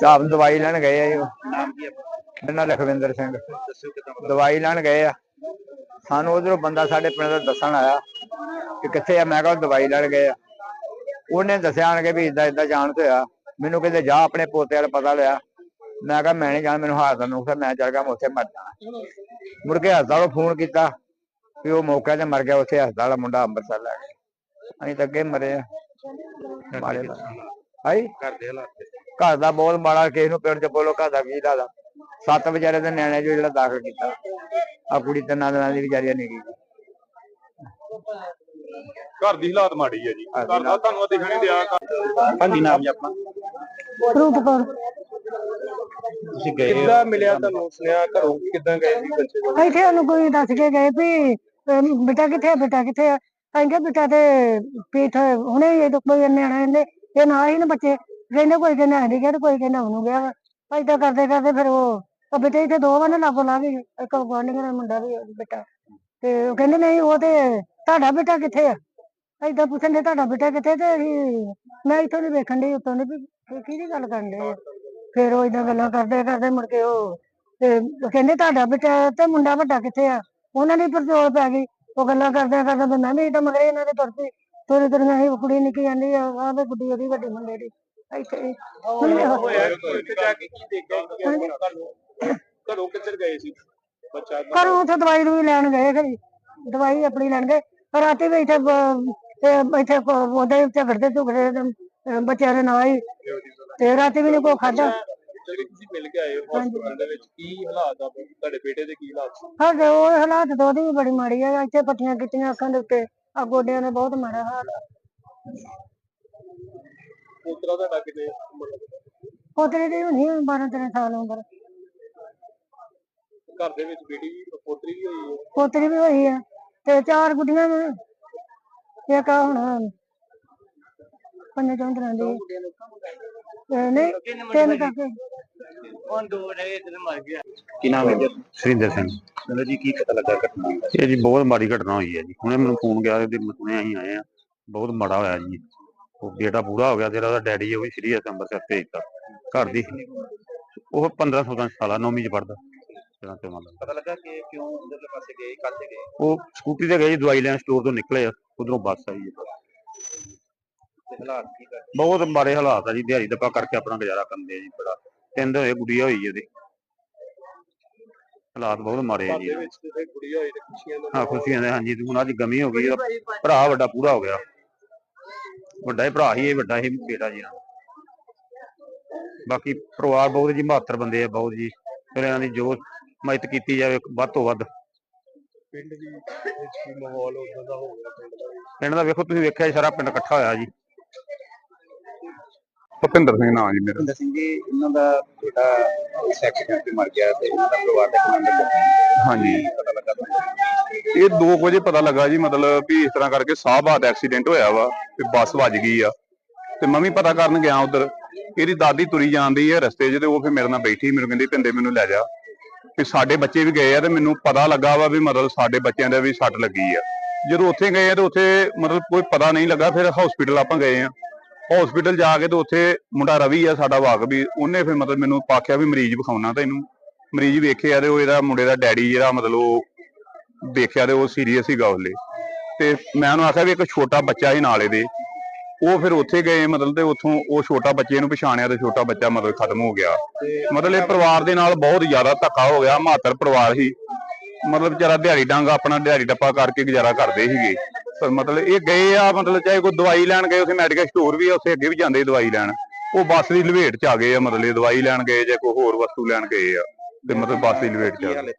ਤਾਂ ਆਪ ਦਵਾਈ ਲੈਣ ਗਏ ਆ ਜੀ ਉਹ। ਨਾਮ ਕੀ ਹੈ ਮੇਰਾ ਨਾਂ ਲਖਵਿੰਦਰ ਸਿੰਘ? ਦੱਸਿਓ ਕਿਦਾਂ ਦਵਾਈ ਲੈਣ ਗਏ ਆ। ਸਾਨੂੰ ਉਧਰੋਂ ਬੰਦਾ ਸਾਡੇ ਪਿੰਡ ਦਾ ਦੱਸਣ ਆਇਆ ਕਿ ਕਿੱਥੇ ਆ। ਮੈਂ ਕਿਹਾ ਉਹ ਦਵਾਈ ਲੈਣ ਗਏ ਆ। ਉਹਨੇ ਦੱਸਿਆ ਆਣ ਕੇ ਵੀ ਇਦਾਂ ਇਦਾਂ ਜਾਣ ਹੋਇਆ। ਮੈਨੂੰ ਕਹਿੰਦੇ, ਜਾ ਆਪਣੇ ਪੋਤੇ ਵਾਲਾ ਪਤਾ ਲਿਆ ਮੈਂ ਕਿਹਾ, ਮੈਂ ਨਹੀਂ ਜਾਣਾ, ਮੈਨੂੰ ਹਾਰਟ ਦਾ ਨੁਕਸਾ ਮੈਂ ਚੱਲ ਗਿਆ, ਮੈਂ ਉੱਥੇ ਮਰ ਜਾਣਾ। ਮੁੜ ਕੇ ਹਸਪਤਾਲੋਂ ਫੋਨ ਕੀਤਾ ਵੀ ਉਹ ਮੌਕੇ ਤੇ ਮਰ ਗਿਆ, ਉੱਥੇ ਹਸਪਤਾਲ ਵਾਲਾ ਮੁੰਡਾ ਅੰਮ੍ਰਿਤਸਰ ਲੈ ਗਿਆ। ਅਸੀਂ ਤਾਂ ਅੱਗੇ ਮਰੇ ਆ। ਮਾਰੇ ਦਾ ਹਾਈ ਘਰ ਦੇ ਹਾਲਾਤ ਤੇ? ਘਰ ਦਾ ਬਹੁਤ ਮਾੜਾ ਕਿਸੇ ਨੂੰ ਪਿੰਡ ਚ ਬੋਲੋ ਘਰ ਦਾ ਕੀ ਦਾ ਸੱਤ ਵਿਚਾਰੇ ਦੇ ਨਿਆਣੇ ਜੋ ਜਿਹੜਾ ਦਾਖਲ ਕੀਤਾ। ਆ ਕੁੜੀ ਤਿੰਨਾਂ ਦਿਨਾਂ ਦੀ ਵਿਚਾਰੀ ਨਹੀਂ ਗਈ। ਘਰ ਦੀ ਹਾਲਾਤ ਮਾੜੀ ਹੈ ਜੀ। ਘਰ ਦੀ ਤੁਹਾਨੂੰ ਦਿਖਣ ਨਹੀਂ ਦਿਆ। ਹਾਂਜੀ ਨਾਮ ਜੀ ਆਪਣਾ। ਰੂਪ ਕੌਰ। ਤੁਸੀਂ ਗਏ ਕਿੱਦਾਂ ਮਿਲਿਆ ਤੁਹਾਨੂੰ? ਸੁਨੇਹਾ ਘਰੋਂ ਕਿੱਦਾਂ ਗਏ ਸੀ ਬੱਚੇ ਕੋਲ? ਇੱਥੇ ਉਹਨੂੰ ਕੋਈ ਦੱਸ ਕੇ ਗਏ ਵੀ ਬੇਟਾ ਕਿੱਥੇ ਆ ਬੇਟਾ ਕਿੱਥੇ ਆ? ਅਸੀਂ ਕਿਹਾ ਬੇਟਾ ਤੇ ਪੀਠ ਹੁਣੇ ਇਹ ਕੋਈ ਨਿਆਣਾ ਇਹਨੇ ਇਹ ਨਾ ਹੀ ਨਾ ਬੱਚੇ, ਕਹਿੰਦੇ ਕੋਈ ਕਹਿੰਦਾ ਨਹੀਂ ਕੋਈ ਕਹਿੰਦਾ ਉਹਨੂੰ ਗਿਆ ਵਾ। ਏਦਾਂ ਕਰਦੇ ਕਰਦੇ ਫਿਰ ਉਹ ਉਹ ਬੇਟੇ ਇੱਥੇ ਦੋ ਵਾਰ ਲਾਗੋ ਲਾ ਗਏ ਇੱਕ ਗੁਆਂਢੀਆਂ ਦਾ ਮੁੰਡਾ ਵੀ ਬੇਟਾ। ਤੇ ਉਹ ਕਹਿੰਦੇ ਨਹੀਂ ਉਹ ਤੇ ਤੁਹਾਡਾ ਬੇਟਾ ਕਿੱਥੇ ਆ? ਏਦਾਂ ਪੁੱਛਣ ਦੇ ਤੁਹਾਡਾ ਬੇਟਾ ਕਿੱਥੇ ਤੇ ਅਸੀਂ, ਮੈਂ ਇੱਥੋਂ ਦੀ ਵੇਖਣ ਦੀ ਉੱਤੋਂ ਦੀ ਕਿਹਦੀ ਗੱਲ ਕਰਨ ਦੇ ਫਿਰ ਉਹ ਏਦਾਂ ਗੱਲਾਂ ਕਰਦੇ ਕਰਦੇ ਮੁੜ ਕੇ ਉਹ, ਤੇ ਕਹਿੰਦੇ ਤੁਹਾਡਾ ਬੇਟਾ ਤੇ ਮੁੰਡਾ ਵੱਡਾ ਕਿੱਥੇ ਆ? ਉਹਨਾਂ ਦੀ ਪਰਚੋਲ ਪੈ ਗਈ। ਉਹ ਗੱਲਾਂ ਕਰਦੇ ਕਰਦੇ ਤੇ ਮੈਂ ਵੀ ਤਾਂ ਮਗਰੇ ਇਹਨਾਂ ਦੇ ਤੁਰ ਪਈ। ਤੁਰੇ ਤੁਰੀਆਂ ਹੀ ਕੁੜੀ ਨਿੱਕੀ ਜਾਂਦੀ ਆ ਆਹ ਤੇ ਗੁੱਡੀ ਉਹਦੀ ਵੱਡੀ ਮੁੰਡੇ ਦੀ ਇੱਥੇ ਹੋਇਆ ਕਿ ਜਾ ਕੇ ਕੀ ਦੇਖਿਆ? ਕੀ। ਘਰੋਂ ਘਰੋਂ ਕਿੱਧਰ ਗਏ ਸੀ? ਬੱਚਾ ਘਰੋਂ ਉੱਥੇ ਦਵਾਈ ਦਵਾਈ ਲੈਣ ਗਏ ਖਰੀ ਦਵਾਈ ਆਪਣੀ ਲੈਣ ਗਏ। ਰਾਤੀ ਵੀ ਇੱਥੇ ਬ- ਤੇ ਇੱਥੇ ਉਹਦੇ ਝਗੜਦੇ ਝੁਗੜੇ ਤੇ, ਬੱਚਿਆਂ ਦੇ ਨਾਲ ਹੀ। ਤੇ ਰਾਤੀ ਵੀ ਨਹੀਂ ਕੋਈ ਖਾਦਾ ਜਿਹੜੇ ਤੁਸੀਂ ਮਿਲ ਕੇ ਆਏ ਹਸਪਤਾਲ ਦੇ ਵਿੱਚ ਕੀ ਹਾਲਾਤ ਆ? ਤੁਹਾਡੇ ਬੇਟੇ ਦੇ ਕੀ ਹਾਲਾਤ ਸੀ? ਸਾਡੇ ਉਹ ਹਾਲਾਤ ਤਾਂ ਉਹਦੀ ਵੀ ਬੜੀ ਮਾੜੀ ਆ। ਇੱਥੇ ਪੱਟੀਆਂ ਕੀਤੀਆਂ ਅੱਖਾਂ ਦੇ ਉੱਤੇ। ਆ ਗੋਡਿਆਂ ਦੇ ਬਹੁਤ ਮਾੜਾ ਹਾਲ ਆ। ਪੁੱਤਰਾ ਤੁਹਾਡਾ ਕਿਤੇ ਉਮਰ ਦਾ? ਪੋਤਰੇ ਦੀ ਹੋਣੀ 12 13 ਸਾਲ ਉਮਰ। ਘਰ ਦੇ ਵਿੱਚ ਬੇਟੀ ਵੀ ਪੋਤਰੀ ਵੀ ਹੋਈ ਹੈ? ਪੋਤਰੀ ਵੀ ਹੋਈ ਆ ਤੇ ਚਾਰ ਗੁੱਡੀਆਂ ਨੇ ਇੱਕ ਆ ਹੁਣ ਪੰਜ ਚੌਂਦਰਾਂ ਦੀ ਤੇ ਨਹੀਂ ਤਿੰਨ ਕਾਕੇ। ਕੀ ਨਾਮ ਹੈ ਜੀ? ਸੁਰਿੰਦਰ ਸਿੰਘ। ਸੁਣੋ ਜੀ ਕੀ ਪਤਾ ਲੱਗਾ ਘਟਨਾ ਦਾ? ਇਹ ਜੀ ਬਹੁਤ ਮਾੜੀ ਘਟਨਾ ਹੋਈ ਹੈ ਜੀ। ਹੁਣੇ ਮੈਨੂੰ ਫੋਨ ਗਿਆ ਤੇ ਹੁਣੇ ਅਸੀਂ ਆਏ ਆ ਬਹੁਤ ਮਾੜਾ ਹੋਇਆ ਜੀ। ਉਹ ਬੇਟਾ ਪੂਰਾ ਹੋ ਗਿਆ ਜਿਹੜਾ ਉਹਦਾ ਡੈਡੀ ਉਹ ਵੀ ਸੀਰੀਅਸ ਅੰਮ੍ਰਿਤਸਰ ਭੇਜਤਾ ਘਰ ਦੀ। ਉਹ 15 16 ਸਾਲਾ ਨੌਵੀਂ ਚ ਪੜਦਾ ਜਿਹੜਾ ਤੇ ਮੰਨ ਪਤਾ ਲੱਗਾ ਕਿ ਕਿਉਂ ਅੰਦਰਲੇ ਪਾਸੇ ਗਏ ਕਾਹਤੇ ਗਏ? ਉਹ ਸਕੂਟੀ ਤੇ ਗਏ ਜੀ ਦਵਾਈ ਲੈਣ ਸਟੋਰ ਤੋਂ ਨਿਕਲੇ ਉਧਰੋਂ ਬੱਸ ਆਈ ਤੇ ਹਾਲਾਤ ਬਹੁਤ ਮਾੜੇ ਹਾਲਾਤ ਆ ਜੀ। ਦਿਹਾੜੀ ਦੱਪਾ ਕਰਕੇ ਆਪਣਾ ਗੁਜ਼ਾਰਾ ਕਰਦੇ ਆ ਜੀ ਬੜਾ। ਤਿੰਨ ਹੋਏ ਗੁੜੀਆ ਹੋਈ ਉਹਦੀ। ਹਾਲਾਤ ਬਹੁਤ ਮਾੜੇ ਆ ਜੀ। ਦੇ ਵਿੱਚ ਤੇ ਕੁੜੀ ਹੋਈ ਤੇ ਖੁਸ਼ੀਆਂ ਦਾ ਹਾਂ ਖੁਸ਼ੀਆਂ ਦੇ ਹਾਂਜੀ ਤੇ ਹੁਣ ਅੱਜ ਗਮੀ ਹੋ ਗਈ ਉਹਦਾ ਭਰਾ ਵੱਡਾ ਪੂਰਾ ਹੋ ਗਿਆ। ਵੱਡਾ ਹੀ ਭਰਾ ਹੀ ਇਹ ਵੱਡਾ ਹੀ ਬੇਟਾ ਜੀ। ਬਾਕੀ ਪਰਿਵਾਰ ਬਹੁਤ ਜੀ ਮਹੱਤਰ ਬੰਦੇ ਆ ਬਹੁਤ ਜੀ। ਇਹਨਾਂ ਦੀ ਜੋ ਮਦਦ ਕੀਤੀ ਜਾਵੇ ਵੱਧ ਤੋਂ ਵੱਧ। ਪਿੰਡ ਦੀ ਮਾਹੌਲ ਉਦਾਂ ਦਾ ਹੋ ਗਿਆ ਪਿੰਡ ਦਾ ਵੇਖੋ ਤੁਸੀਂ ਵੇਖਿਆ ਸਾਰਾ ਪਿੰਡ ਇਕੱਠਾ ਹੋਇਆ ਜੀ। ਭੁਪਿੰਦਰ ਸਿੰਘ ਨਾਮ ਜੀ ਮੇਰਾ। ਭਿੰਦਰ ਸਿੰਘ ਜੀ ਇਹਨਾਂ ਦਾ ਬੇਟਾ ਇਸ ਐਕਸੀਡੈਂਟ ਤੇ ਮਰ ਗਿਆ ਤੇ ਇਹਨਾਂ ਦਾ ਪਰਿਵਾਰ ਦਾ ਕਿੰਨਾ ਮੈਂਬਰ ਹਾਂਜੀ। ਪਤਾ ਲੱਗਾ ਤੁਹਾਨੂੰ? ਇਹ 2 ਵਜੇ ਪਤਾ ਲੱਗਾ ਜੀ ਮਤਲਬ ਵੀ ਇਸ ਤਰ੍ਹਾਂ ਕਰਕੇ ਸਾਹਬਾਦ ਐਕਸੀਡੈਂਟ ਹੋਇਆ ਵਾ ਤੇ ਬੱਸ ਵੱਜ ਗਈ ਆ। ਤੇ ਮੈਂ ਵੀ ਪਤਾ ਕਰਨ ਗਿਆ ਉਧਰ ਇਹਦੀ ਦਾਦੀ ਤੁਰੀ ਜਾਂਦੀ ਹੈ ਰਸਤੇ 'ਚ ਤੇ ਉਹ ਫਿਰ ਮੇਰੇ ਨਾਲ ਬੈਠੀ ਮੈਨੂੰ ਕਹਿੰਦੀ ਪਿੰਦੇ ਮੈਨੂੰ ਲੈ ਜਾ। ਵੀ ਸਾਡੇ ਬੱਚੇ ਵੀ ਗਏ ਆ ਤੇ ਮੈਨੂੰ ਪਤਾ ਲੱਗਾ ਵਾ ਵੀ ਮਤਲਬ ਸਾਡੇ ਬੱਚਿਆਂ ਦੇ ਵੀ ਸੱਟ ਲੱਗੀ ਆ। ਜਦੋਂ ਉੱਥੇ ਗਏ ਆ ਤੇ ਉੱਥੇ ਮਤਲਬ ਕੋਈ ਪਤਾ ਨਹੀਂ ਲੱਗਾ ਫਿਰ ਹਸਪੀਟਲ ਆਪਾਂ ਗਏ ਆ। ਹਸਪੀਟਲ ਜਾ ਕੇ ਤੇ ਉੱਥੇ ਮੁੰਡਾ ਰਵੀ ਆ, ਸਾਡਾ ਵਾਕ ਵੀ। ਉਹਨੇ ਫਿਰ ਮਤਲਬ ਮੈਨੂੰ ਆਖਿਆ ਵੀ ਮਰੀਜ਼ ਵਿਖਾਉਣਾ ਤੈਨੂੰ ਮਰੀਜ਼ ਵੇਖਿਆ ਤੇ ਉਹ ਇਹਦਾ ਮੁੰਡੇ ਦਾ ਡੈਡੀ ਜਿਹੜਾ ਮਤਲਬ ਉਹ ਦੇਖਿਆ ਤੇ ਉਹ ਸੀਰੀਅਸ ਸੀਗਾ ਉਹਲੇ। ਤੇ ਮੈਂ ਉਹਨੂੰ ਆਖਿਆ ਵੀ ਇੱਕ ਛੋਟਾ ਬੱਚਾ ਸੀ ਨਾਲ ਇਹਦੇ। ਉਹ ਫਿਰ ਉੱਥੇ ਗਏ ਮਤਲਬ ਤੇ ਉੱਥੋਂ ਉਹ ਛੋਟਾ ਬੱਚੇ ਨੂੰ ਪਛਾਣਿਆ ਤੇ ਛੋਟਾ ਬੱਚਾ ਮਤਲਬ ਖਤਮ ਹੋ ਗਿਆ। ਮਤਲਬ ਇਹ ਪਰਿਵਾਰ ਦੇ ਨਾਲ ਬਹੁਤ ਜ਼ਿਆਦਾ ਧੱਕਾ ਹੋ ਗਿਆ, ਮਾਤਰ ਪਰਿਵਾਰ ਹੀ। ਮਤਲਬ ਵਿਚਾਰਾ ਦਿਹਾੜੀ ਡੰਗ ਆਪਣਾ ਦਿਹਾੜੀ ਟੱਪਾ ਕਰਕੇ ਗੁਜ਼ਾਰਾ ਕਰਦੇ ਸੀਗੇ। ਪਰ ਮਤਲਬ ਇਹ ਗਏ ਆ ਮਤਲਬ ਚਾਹੇ ਕੋਈ ਦਵਾਈ ਲੈਣ ਗਏ ਉੱਥੇ ਮੈਡੀਕਲ ਸਟੋਰ ਵੀ ਆ ਉੱਥੇ ਅੱਗੇ ਵੀ ਜਾਂਦੇ ਦਵਾਈ ਲੈਣ। ਉਹ ਬੱਸ ਦੀ ਲਵੇਟ ਚ ਆ ਗਏ ਆ ਮਤਲਬ ਇਹ ਦਵਾਈ ਲੈਣ ਗਏ ਜਾਂ ਕੋਈ ਹੋਰ ਵਸਤੂ ਲੈਣ ਗਏ ਆ। ਤੇ ਮਤਲਬ ਬੱਸ ਦੀ ਲਵੇਟ ਚ ਆ ਗਏ।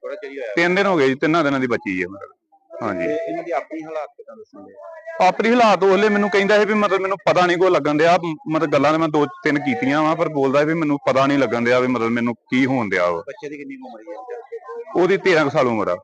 ਤਿੰਨ ਦਿਨ ਹੋ ਗਏ ਜੀ ਤਿੰਨਾਂ ਦਿਨਾਂ ਦੀ ਬੱਚੀ ਆ ਮਤਲਬ। ਹਾਂਜੀ। ਤੇ ਇਹਨਾਂ ਦੀ ਆਪਣੀ ਹਾਲਾਤ ਕਿਦਾਂ ਦੱਸਣਗੇ ਆਪਣੀ ਹਾਲਾਤ ਉਹਲੇ ਮੈਨੂੰ ਕਹਿੰਦਾ ਸੀ ਵੀ ਮਤਲਬ ਮੈਨੂੰ ਪਤਾ ਨਹੀਂ ਕੋ ਲੱਗਣ ਦਿਆ। ਮਤਲਬ ਗੱਲਾਂ ਤੇ ਮੈਂ ਦੋ ਤਿੰਨ ਕੀਤੀਆਂ ਵਾ ਪਰ ਬੋਲਦਾ ਸੀ ਵੀ ਮੈਨੂੰ ਪਤਾ ਨਹੀਂ ਲੱਗਣ ਦਿਆ ਵੀ ਮਤਲਬ ਮੈਨੂੰ ਕੀ ਹੋਣ ਦਿਆ ਵਾ। ਬੱਚੇ ਦੀ ਕਿੰਨੀ ਉਮਰ ਹੈ ਉਹਦੀ 13 ਕੁ ਸਾਲ ਉਮਰ ਆ।